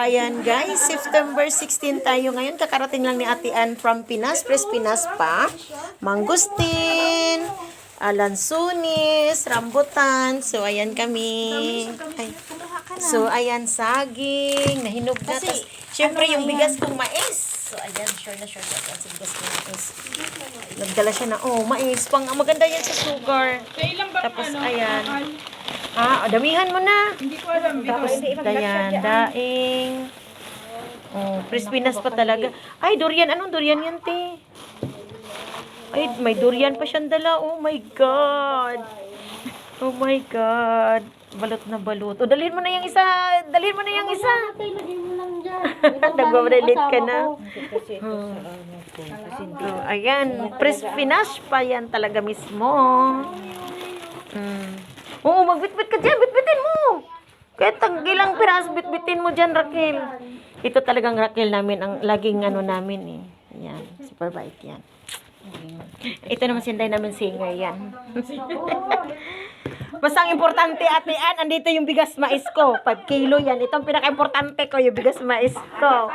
ayan guys, September 16 tayo ngayon. Kakarating lang ni Ate Ann from Pinas, Press Pinas pa. Mangustin, alansunis, rambutan. So, ayan kami. Ay. So, ayan, saging, nahinog na. Tas, syempre, yung bigas kong mais. So, ayan, sure na sure na sa bigas kong mais. Nagdala siya na, oh, mais. Pang, maganda yan sa sugar. Tapos, ano? ayan. Ah, damihan mo na. Hindi ko alam. Tapos, dayan, daing. Oh, Crispinas pa talaga. Ay, durian. Anong durian yan, te? Ay, may durian pa siyang dala. Oh my God. Oh my God. Balot na balot. O, dalhin mo na yung isa. Dalhin mo na yung isa. Nagbabalit ka na. Hmm. Oh, ayan. Crispinas pa yan talaga mismo. Oo, magbitbit ka dyan. Bitbitin mo. Kaya tanggilang piraso, bitbitin mo dyan, Raquel. Ito talagang Raquel namin, ang laging ano namin eh. Yan, super bait yan. Ito naman sinday namin singer yan. Basta ang importante, ate Ann, andito yung bigas mais ko. 5 kilo yan. Ito ang pinaka-importante ko, yung bigas mais ko.